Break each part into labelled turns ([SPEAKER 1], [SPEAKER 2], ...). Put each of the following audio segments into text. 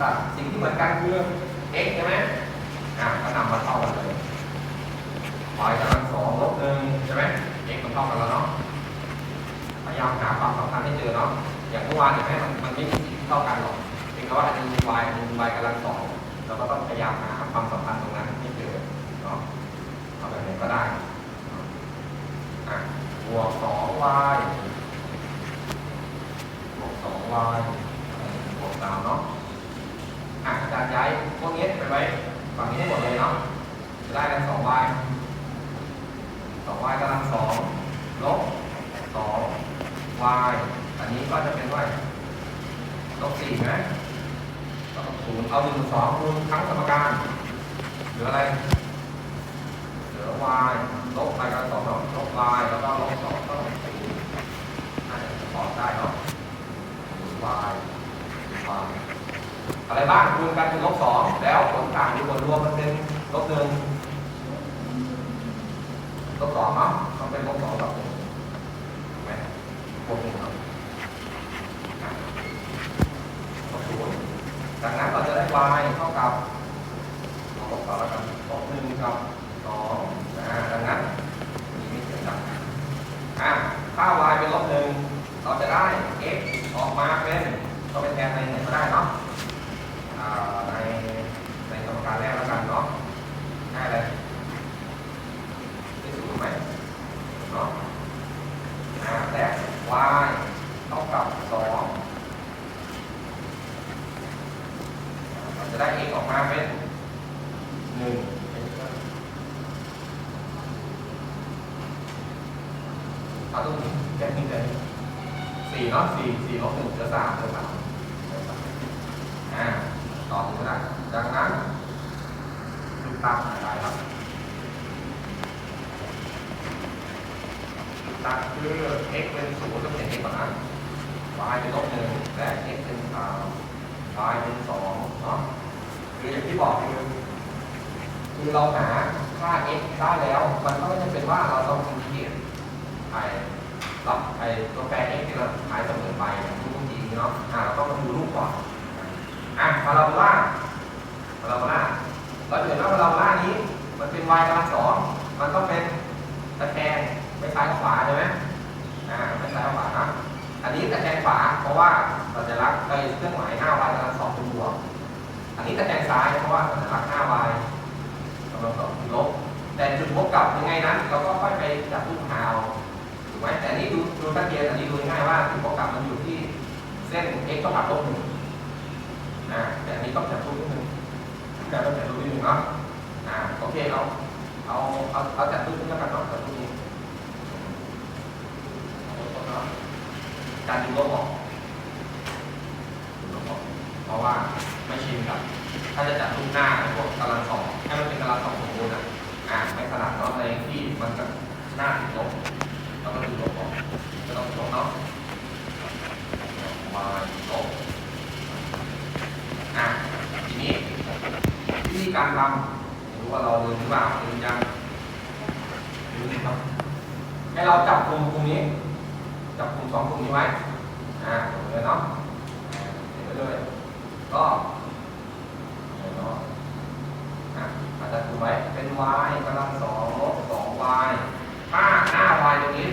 [SPEAKER 1] ตัดสิ่งที่เหมือนกันคือ x ใช่ไหมอะก็นำมาเท่ากันเลย y กำลังสองลบหนึ่งใช่ไหม x มันเท่ากันแล้วเนาะ พยายามหาความสำคัญให้เจอเนาะ อย่างเมื่อวานเห็นไหมมันมันไม่มีสิ่งที่เท่ากันหรอกเพียงแต่ว่าอันนึง y อันนึง y กำลังสองเราก็ต้องพยายามหาความสัมพันธ์ตรงนั้นให้เจอเนาะเอาแบบไหนก็ได้อะบวกสอง y บวกสอง y บวกสามเนาะ อะอาจารย์ย้ายพวก นี้ไปไว้ฝั่งนี้ให้หมดเลยเนาะจะได้กันสอง y สอง y กำลังสองลบสอง y อันนี้ก็จะเป็นว่าลบสี่นะลบศูนย์เอาหนึ่งสองคูณทั้งสมการเหลืออะไรเหลือ y ลบ y กำลังสองเนาะลบ y แล้วก็ลบสองก็เป็นศูนย์อะตอบได้เนาะ y y อะไรบ้างคูณกันเป็นลบสองแล้วผลต่างหรือผลรวมมันเป็นลบหนึ่งลบสองเนาะต้องเป็นลบสองกับหนึ่งถูกไหมบวกหนึ่งเนาะอะลบศูนย์จากนั้นเราจะได้ y เท่ากับลบสองแล้วกันลบหนึ่งกับสองอ่าดังนั้นมีไม่เสียงดังอะถ้า y เป็นลบหนึ่งเราจะได้ x ออกมาเป็นก็เป็นแทนในไหนก็ได้เนาะ อ่าในในสมการแรกแล้วกันเนาะง่ายเลยได้สูตรไหมเนาะอ่าและ y เท่ากับสองเราจะได้ x ออกมาเป็นหนึ่งเอาตรงนี้แค่นี้เลยสี่เนาะสี่สี่ลบหนึ่งเหลือสามเหลือสามเหลือสามอ่า ตอบถูกนะดังนั้นถูตั้งอะไรครับตั้งคือ x เป็นศูนย์ต้องเห็น x ก่อนน y เป็นลบหนึ่งและ x เป็นสาม y เป็นสองเนาะคืออย่างที่บอกคือคือเราหาค่า x ได้แล้ว มันก็ไม่จำเป็นว่าเราต้องอินทิเกรตไอ้รับไอ้ตัวแปร x ที่เรา อันนี้ดูง่ายว่าจุดวกกลับมันอยู่ที่เส้น x เท่ากับลบหนึ่งอ่าแต่อันนี้ต้องจับรูปนิดนึงจับต้องจับรูปนิดนึงเนาะอ่าโอเคเอาเอาเอาเอาจับรูปนี้แล้วกันเนาะจับรูปนี้การดึงลบออกลบออก เพราะว่าไม่ชินกับถ้าจะจับรูปหน้าพวกกำลังสองให้มันเป็นกำลังสองสมบูรณ์อะอ่าไม่ขนาดเนาะในที่มันจะหน้าติดลบเราก็ดึงลบออกก็ต้องลบเนาะมาลบ อะทีนี้วิธี การทำรู้ว่าเราลืมหรือเปล่าลืมยังลืมครับให้เราจับกลุ่มกลุ่มนี้ จับกลุ่มสองกลุ่มนี้ไว้อ่าตรงนี้เนาะอ่าเดี๋ยวเลยก็เดี๋ยวเนาะอะอาจจะกลุ่มไว้เป็น y กำลังสองลบสอง y ถ้าหน้า y ตรงนี้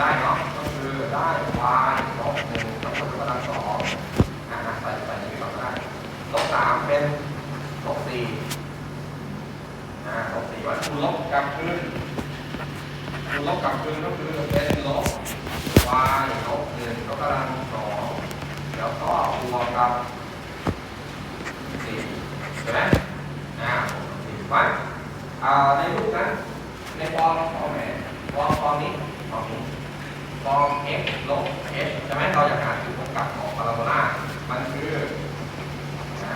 [SPEAKER 1] ได้เนาะก็คือได้ y ลบหนึ่งลบกำลังสองอ่าใส่ใส่นี้ก่อนก็ได้ลบสามเป็นลบสี่อ่าลบสี่ว่าคูณลบกลับคืนคูณลบกลับคืนก็คือเป็นลบ y ลบหนึ่งลบกำลังสองแล้วก็บวกกับสี่ใช่ไหมอ่าสี่ว่าอ่าในรูปนั้นในฟอร์มฟอร์มไหนฟอร์มฟอร์มนี้ฟอร์มนี้ ฟอร์ม x ลบ h ใช่ไหมเราอยากหาจุดตรงกลับของพาราโบลามันคือนะ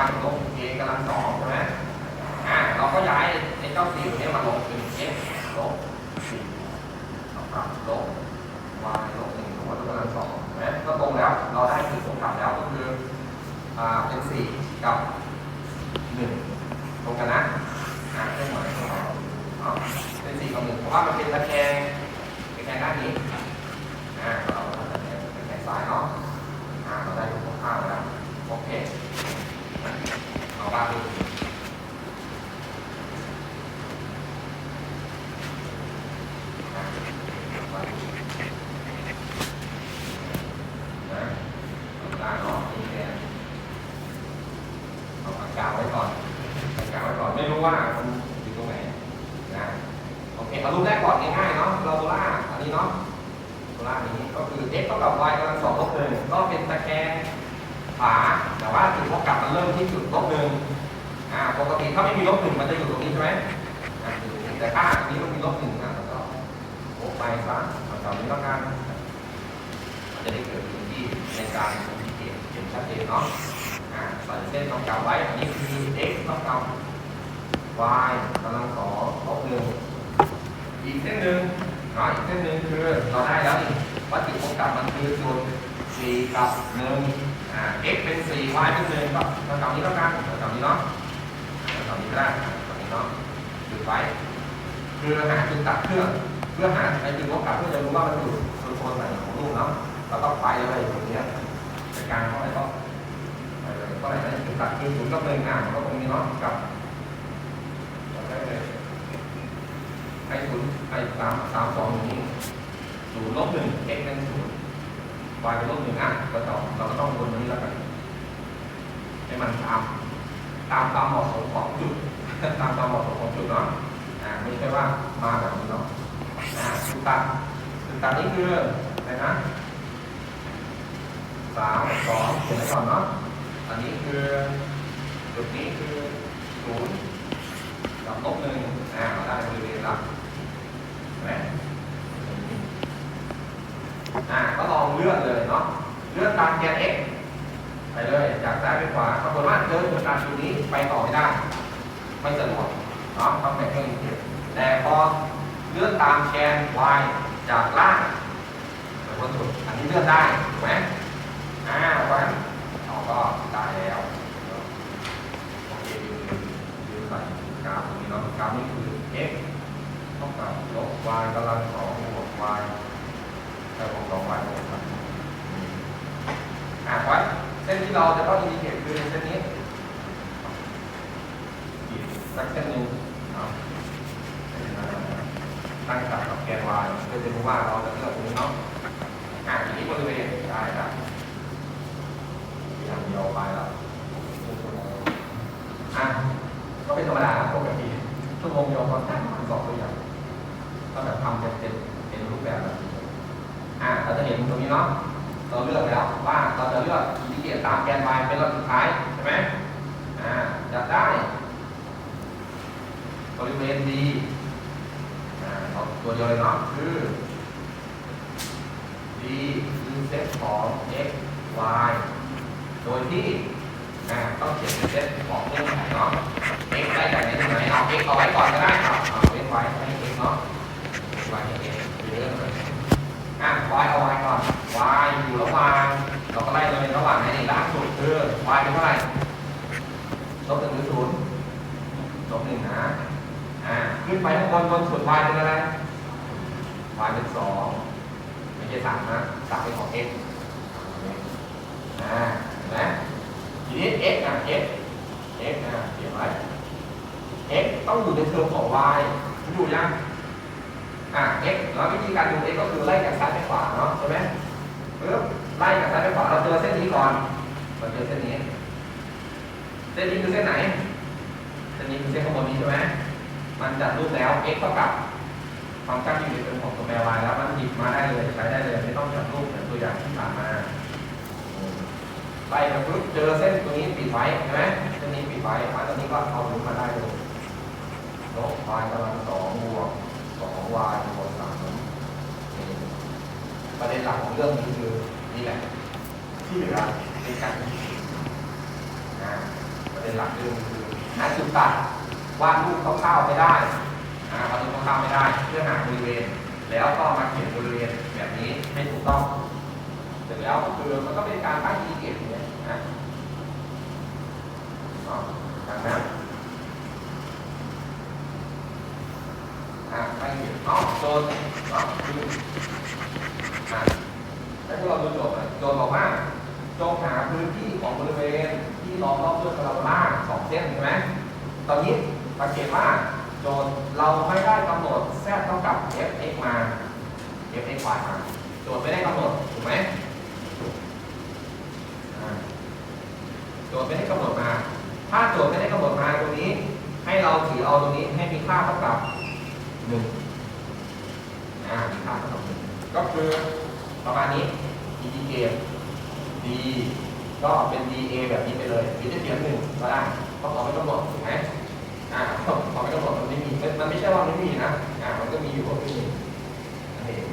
[SPEAKER 1] y ลบ a กำลังสองใช่ไหมอ่าเราก็ย้ายไอ้เจ้าสี่ตัวนี้มาลงเป็น x ลบสี่เท่ากับลบ y ลบหนึ่งทั้งหมดกำลังสองใช่ไหมก็ตรงแล้วเราได้คือตรงกลับแล้วก็คืออ่าเป็นสี่กับหนึ่งตรงกันนะอ่าเครื่องหมายของเราเอาเป็นสี่กับหนึ่งเพราะว่ามันเป็นตะแคง ด้านนี้อ่าเราเอาตะแคงตะแคงซ้ายเนาะอ่าเราได้ทุกข้างแล้วโอเคเอาบ้างดูอ่าบ้างดู นะเอาตาเนาะนี่แกเอาปากกาไว้ก่อนปากกาไว้ก่อน ไม่รู้ว่ามันอยู่ตรงไหนนะ โอเคเอารูปแรกก่อนง่ายๆเนาะเราโบล่าอันนี้เนาะโบล่านี้ก็คือ x เท่ากับ y กำลังสองลบหนึ่งก็เป็นตะแคงขวาแต่ว่าจุดเท่ากับมันเริ่มที่จุดลบหนึ่งอ่าปกติถ้าไม่มีลบหนึ่งมันจะอยู่ตรงนี้ใช่ไหมอ่าอยู่ตรงนี้แต่ถ้าอันนี้มันมีลบหนึ่งอะเราก็โบกไปซะเอาแถวนี้แล้วกันมันจะได้เกิดพื้นที่ในการคอมมิวนิเคชเห็นชัดเจนเนาะอ่าใส่เส้นต้องกำไว้อันนี้คือ x ต้องกำ y กำลังสองลบหนึ่ง อีกเส้นหนึ่งเนาะอีกเส้นหนึ่งคือเราได้แล้วนี่วัตถุของกำมันคือจุดสี่กับหนึ่งอ่า x เป็นสี่ y เป็นหนึ่งก็เรากำนี้แล้วกันเรากำนี้เนาะเรากำนี้ก็ได้กำนี้เนาะจุดไว้คือหาจุดตัดเครื่องเพื่อหาไอ้จุดลบกับเพื่อจะรู้ว่ามันอยู่โซนไหนของรูปเนาะเราต้องไปเลยตรงเนี้ยในการเข้าไปต้องไปเลยก็เลยจุดตัดคือศูนย์กับหนึ่งอะก็ตรงนี้เนาะกับเราได้เลยไอ้ศูนย์ ไอ้สามสามสองอย่างนี้ศูนย์ลบหนึ่งเป็นศูนย์ y เป็นลบหนึ่งอะก็ต้องเราก็ต้องวนตรงนี้แล้วกันให้มันตามตามความเหมาะสมของจุด ตามความเหมาะสมของจุดเนาะอ่าไม่ใช่ว่ามาแบบนี้เนาะอ่าจุดตัดจุดตัดนี้คืออะไรนะสามสองเขียนไว้ก่อนเนาะอันนี้คือจุดนี้คือศูนย์กับลบหนึ่งอ่าเราได้บริเวณละเห็นไหมอ่าก็ลองเลื่อนเลยเนาะ เลื่อนตามแกน x ไปเลยจากซ้ายไปขวาปรากฏว่าเดินจุดตัดจุดนี้ไปต่อไม่ได้ ไม่สะดวกเนาะต้องแต่เครื่องนเทอร์แต่พอเลื่อนตามแกน y จากล่างไปบนสุดอันนี้เลื่อนได้ถูกไหมอ่าวันเราก็ได้แล้วโอเคยืนยืนใส่กราฟตรงนี้เนาะกราฟนี้คือ x เท่ากับลบ y กำลังสองบวก y แต่บวกสอง y บวกสามอ่าวันเส้นที่เราจะต้องอินดิเคตคือเส้นนี้สักเส้นหนึ่งนะเส้นนั้นนะตั้งกับกับแกน y เพื่อจะรู้ว่าเราจะเลือกตรงนี้เนาะอ่าทีนี้บริเวณได้ครับอย่างเดียวไปแล้วอะก็เป็นธรรมดาปกติชั่วโมงเดียวก็ได้ประมาณสองตัวอย่างก็แบบทำเป็นเป็นเป็นรูปแบบแบบนี้อะเราจะเห็นตรงนี้เนาะเราเลือกแล้วว่าเราจะเลือก อินดิเกตามแกน y เป็นรอบสุดท้ายใช่ไหมอ่าจะได้บริเวณ d อ่าตัวเดียวเลยเนาะคือ d คือเซตของ x y โดยที่อ่าต้องเขียนเป็นเซตของเงื่อนไขเนาะ x ได้จากไคือ y เป็นเท่าไหร่ลบหนึ่งหรือศูนย์ลบหนึ่งนะอ่าขึ้นไปข้างบนบนสุด y เป็นอะไร y เป็นสองไม่ใช่สามนะสามเป็นของ x อ่าเห็นไหมทีนี้ x อะ x x อะเขียนไว้ x ต้องอยู่ในเทอมของ y อยู่ยังอะ x แล้ววิธีการดู x ก็คือไล่จากซ้ายไปขวาเนาะใช่ไหมปึ๊บไล่จากซ้ายไปขวาเราเจอเส้นนี้ก่อน เราเจอเส้นนี้ เส้นนี้คือเส้นไหน เส้นนี้คือเส้นข้างบนนี้ใช่ไหมมันจัดรูปแล้ว x เท่ากับฟังก์ชันที่อยู่ในเทอมของตัวแปร y แล้วมันหยิบมาได้เลยใช้ได้เลยไม่ต้องจัดรูปเหมือนตัวอย่างที่ผ่านมาไปกับปุ๊บเจอเส้นตัวนี้ปิดไว้ใช่ไหมเส้นนี้ปิดไว้มาตรงนี้ก็เอาลงมาได้เลยลบ y กำลังสองบวกสอง y บวกสามประเด็นหลักของเรื่องนี้คือนี่แหละที่เหลือ เป็นการอ่าเป็นหลักเดิมคือหาจุดตัดวาดรูปคร่าๆไม่ได้อ่าวาดรูปคร่าๆไม่ได้ เพื่อหาบริเวณ แล้วก็มาเขียนบริเวณแบบนี้ให้ถูกต้องเสร็จแล้วก็คือมันก็เป็นการตั้งอีเกตเนี่ยนะดังนั้นอะตั้งอีเกตอ๋อโจทย์อ๋อคืออะให้พวกเราดูโจทย์หน่อยโจทย์บอกว่า จงหาพื้นที่ของบริเวณที่ล้อมรอบด้วยพาราโบลาสองเส้นใช่ไหมตอนนี้สังเกตว่าโจทย์เราไม่ได้กำหนด z เท่ากับ f(x) มา f(x) y มาโจทย์ไม่ได้กำหนดถูกไหมโจทย์ไม่ได้กำหนดมา ถ้าโจทย์ไม่ได้กำหนดมาตรงนี้ ให้เราถือเอาตรงนี้ให้มีค่าเท่ากับหนึ่งอ่ามีค่าเท่ากับหนึ่งก็คือประมาณนี้ e d เกม d ก็เป็น dA แบบนี้ไปเลยหรือจะเขียนหนึ่งก็ได้เพราะขอไม่กำหนดถูกไหมอ่าขอไม่กำหนดมันไม่มีมันมันไม่ใช่ว่าไม่มีนะอ่ามันก็มีอยู่ก็มีนั่นเอง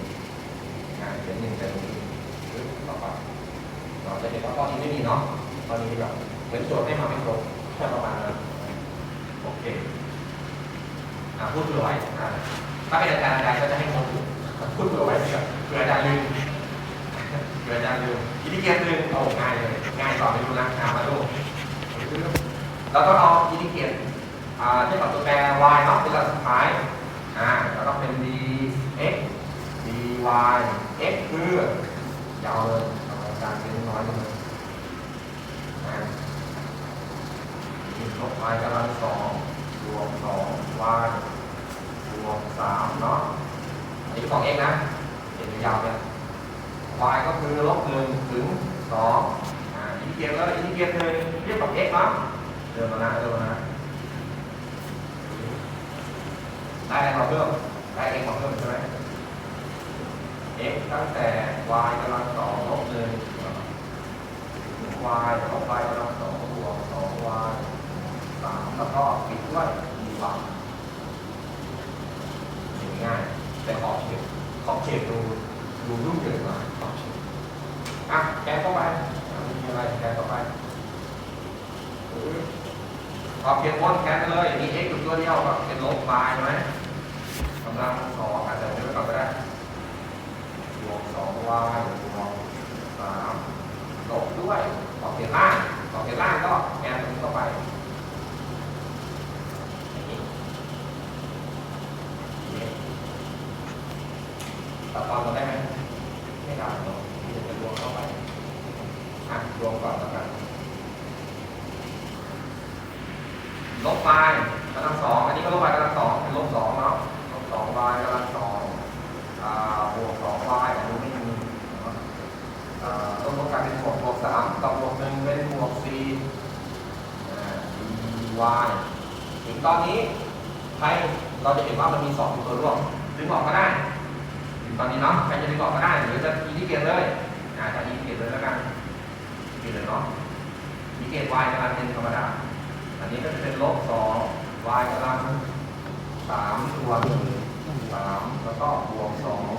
[SPEAKER 1] อ่าเขียนหนึ่งแต่ตรงนี้ปึ๊บต่อไปเราจะเห็น ว่าตอนนี้ไม่มีเนาะตอนนี้แบบเหมือนโจทย์ให้มาไม่ครบแค่ประมาณนั้นโอเคอ่าพูดเผื่อไว้ถ้าเป็นอาจารย์อาจารย์ก็จะให้ครบพูดเผื่อไว้เผื่อเผื่อาจารย์ลืมเกิดอาจารย์ลืมอินดิเกตหนึ่งเอาง่ายเลยง่ายต่อไปดูนะหามาดูแล้วก็เอาอินดิเกตอ่าเทียบกับตัวแปร y เนาะเป็นหลักสุดท้ายอ่าแล้วก็เป็น dx dy x คือ ยาวเลยอาอาจารย์เป็นน้อยเลยอ่า ลบ y กำลังสองบวกสอง y บวกสามเนาะอันนี้ของ x นะ เห็นยาวเนี่ย y ก็คือลบหนึ่งถึงสองอ่าอินทิเกรตแล้วอินทิเกรตหนึ่งเทียบกับ x เนาะเดินมานะเดินมานะได้อะไรมาเพิ่มได้ x มาเพิ่มใช่ไหม x ตั้งแต่ y กำลังสองลบหนึ่งถึง y ลบ y กำลังสองบวกสอง y สามแล้วก็ปิดด้วย d y ง่ายแต่ขอบเขตขอบเขตดูดูรุ่งเรืองกว่าขอบเขตอะแกนเข้าไปมีอะไรแกนเข้าไปขอบเขตวนแกนไปเลยมี x อยู่ตัวเดียวก็เป็นลบ y ใช่ไหมกำลังสองอาจจะไม่ไปก่อนก็ได้บวกสอง y บวกสามลบด้วยขอบเขตล่างขอบเขตล่างก็แกนตรงนี้เข้าไปอย่างนี้ ตัดตอนเราได้ไหมไม่ได้หรอกที่จะรวมเข้าไปอะรวมก่อนแล้วกันลบ y กำลังสองอันนี้ก็ลบ y กำลังสองเป็นลบสองเนาะลบสอง y กำลังสองอ่าบวกสอง y อันนี้ไม่มีเนาะอ่าต้องลบกันเป็นบวกบวกสามกับบวกหนึ่งเป็นบวกสี่อ่า dy ถึง ตอนนี้ใครเราจะเห็นว่ามันมีสองตัวร่วมดึงออกก็ได้ถึงตอนนี้เนาะใครจะดึงออกก็ได้หรือจะอีทิเกตเลยอ่าจะอีทิเกตเลยแล้วกันอีทิเกตเลยเนาะอีทิเกต y กำลังเป็นธรรมดา อันนี้ก็จะเป็นลบสอง y กำลังสามส่วนสามแล้วก็บวกสอง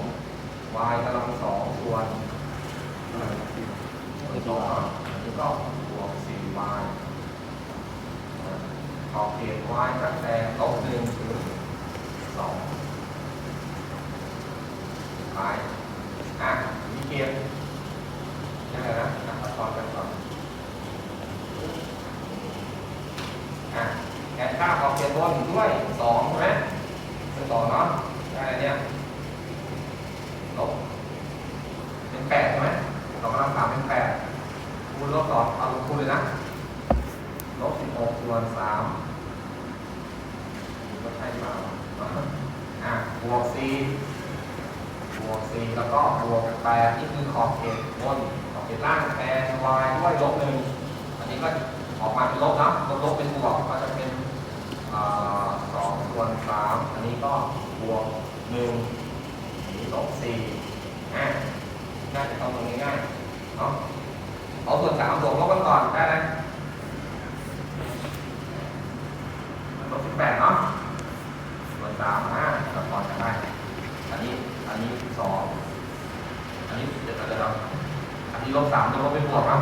[SPEAKER 1] y กำลังสองส่วนสองแล้วก็บวกสี่ y ข อบเขต y ตั้งแต่ลบหนึ่งถึงสองไปอะมีเกมยังไงนะอะตัดตอนกันก่อนอะแกนข้าวขอบเขตบนด้วยสองใช่ไหมเป็นสองเนาะได้อะไรเนี่ยลบเป็นแปดใช่ไหมสองกำลังสามเป็นแปดคูณลบสองเอาลบคูณเลยนะลบสิบหกส่วนสามก็ใช่หรือเปล่าอะ บวกสี่บวกสี่แล้วก็บวกแปดนี่คือขอบเขตบนขอบเขตล่างแทน y ด้วยลบหนึ่งอันนี้ก็ออกมาเป็นลบนะลบลบเป็นบวกก็จะเป็นสองส่วนสามอันนี้ก็บวกหนึ่งนี้ลบสี่อะน่าจะต้องตรงนี้ง่ายเนาะเอาส่วนสามบวกลบกันก่อนได้ไหมลบสิบแปดเนาะส่วนสาม อะตัดตอนกันได้อันนี้อันนี้สองอันนี้เดี๋ยวเราจะทำอันนี้ลบสามลบเป็นบวกเนาะ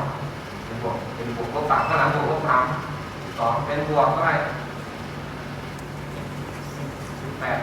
[SPEAKER 1] เป็นบวกเป็นบวกลบสามก็หลังบวกลบสามสองเป็นบวกเท่าไหร่สิบแปด